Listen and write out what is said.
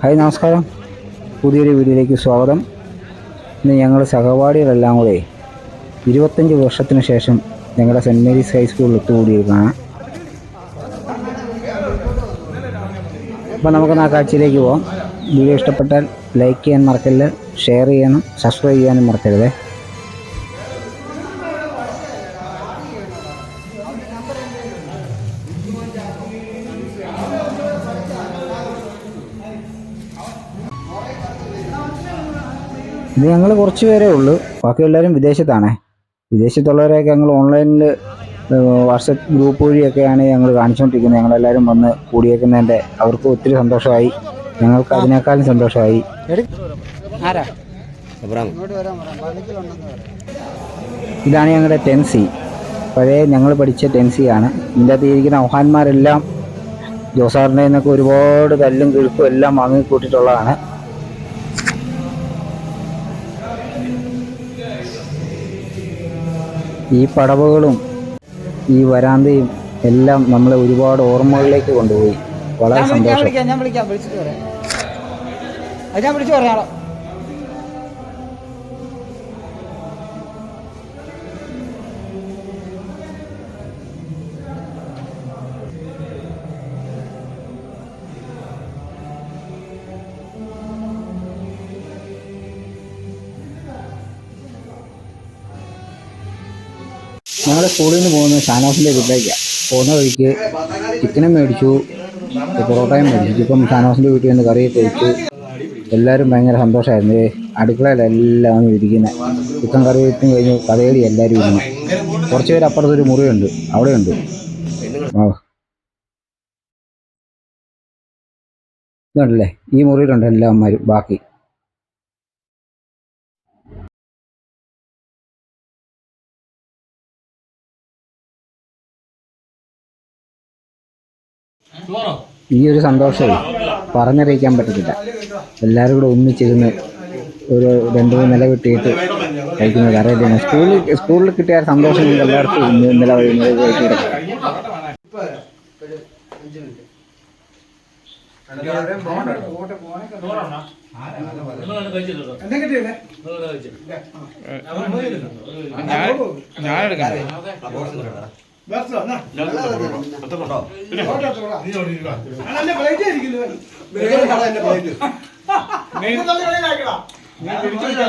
Hi നമസ്കാരം. പുതിയൊരു വീഡിയോയിലേക്ക് സ്വാഗതം. ഇന്ന് ഞങ്ങൾ സഹപാഠികളെല്ലാം കൂടെ ഇരുപത്തഞ്ച് വർഷത്തിന് ശേഷം ഞങ്ങളുടെ സെന്റ് മേരീസ് ഹൈസ്കൂളിൽ ഒത്തുകൂടിയിരിക്കുകയാണ്. അപ്പോൾ നമുക്ക് ആ കാഴ്ചയിലേക്ക് പോവാം. വീഡിയോ ഇഷ്ടപ്പെട്ടാൽ ലൈക്ക് ചെയ്യാൻ മറക്കരുത് ഷെയർ ചെയ്യാനും സബ്സ്ക്രൈബ് ചെയ്യാനും മറക്കരുത്. ഇത് ഞങ്ങൾ കുറച്ച് പേരേ ഉള്ളൂ. ബാക്കി എല്ലാവരും വിദേശത്താണേ. വിദേശത്തുള്ളവരെയൊക്കെ ഞങ്ങൾ ഓൺലൈനിൽ വാട്സപ്പ് ഗ്രൂപ്പ് വഴിയൊക്കെയാണ് ഞങ്ങൾ കാണിച്ചുകൊണ്ടിരിക്കുന്നത് ഞങ്ങളെല്ലാവരും വന്ന് കൂടിയേക്കുന്നതിന്റെ അവർക്ക് ഒത്തിരി സന്തോഷമായി. ഞങ്ങൾക്ക് അതിനേക്കാളും സന്തോഷമായി. ആരാ? ഇതാണ് ഞങ്ങളുടെ ടെൻസി. പഴയ ഞങ്ങൾ പഠിച്ച ടെൻസിയാണ്. ഇതിന്റെ അകത്ത് ഇരിക്കുന്ന ഔഹാന്മാരെല്ലാം ജോസാറിന്റെ നിന്നൊക്കെ ഒരുപാട് തല്ലും കിഴുപ്പും എല്ലാം വാങ്ങിക്കൂട്ടിയിട്ടുള്ളതാണ് ഈ പടവുകളും ഈ വരാന്തയും എല്ലാം നമ്മളെ ഒരുപാട് ഓർമ്മകളിലേക്ക് കൊണ്ടുപോയി. വളരെ സന്തോഷം. ഞാൻ വിളിക്കാം വിളിച്ചിട്ട് പറയാം ഞാൻ വിളിച്ചു പറയാം ഞങ്ങളുടെ സ്കൂളിൽ നിന്ന് പോകുന്നത് ഷാനോസിന്റെ വീട്ടിലേക്കാണ് പോകുന്ന വഴിക്ക് ചിക്കനും മേടിച്ചു പൊറോട്ടയും മേടിച്ചു. ഇപ്പം ഷാനോസിന്റെ വീട്ടിൽ നിന്ന് കറിയൊക്കെ കഴിച്ചു എല്ലാവരും ഭയങ്കര സന്തോഷമായിരുന്നു അടുക്കളയിലെല്ലാം ഇരിക്കുന്നത് ചിക്കൻ കറി വെച്ചും കഴിഞ്ഞു കഥകളി എല്ലാവരും ഇരുന്നു. കുറച്ച് പേര് അപ്പുറത്തൊരു മുറിയുണ്ട്. അവിടെയുണ്ട്. ഇതുണ്ടല്ലേ? ഈ മുറിയിലുണ്ട് എല്ലാവന്മാരും ബാക്കി. ഈ ഒരു സന്തോഷം പറഞ്ഞറിയിക്കാൻ പറ്റത്തില്ല. എല്ലാവരും കൂടെ ഒന്നിച്ചിരുന്ന് ഒരു രണ്ട് മൂന്ന് നില കിട്ടിയിട്ട് കഴിക്കുന്നത് അറിയില്ല സ്കൂളിൽ സ്കൂളിൽ കിട്ടിയ സന്തോഷം എല്ലായിടത്തും ഇന്നലെ വഴി ഞാൻ കഴിച്ചിട്ട് എന്നെ കിട്ടിയില്ലേ?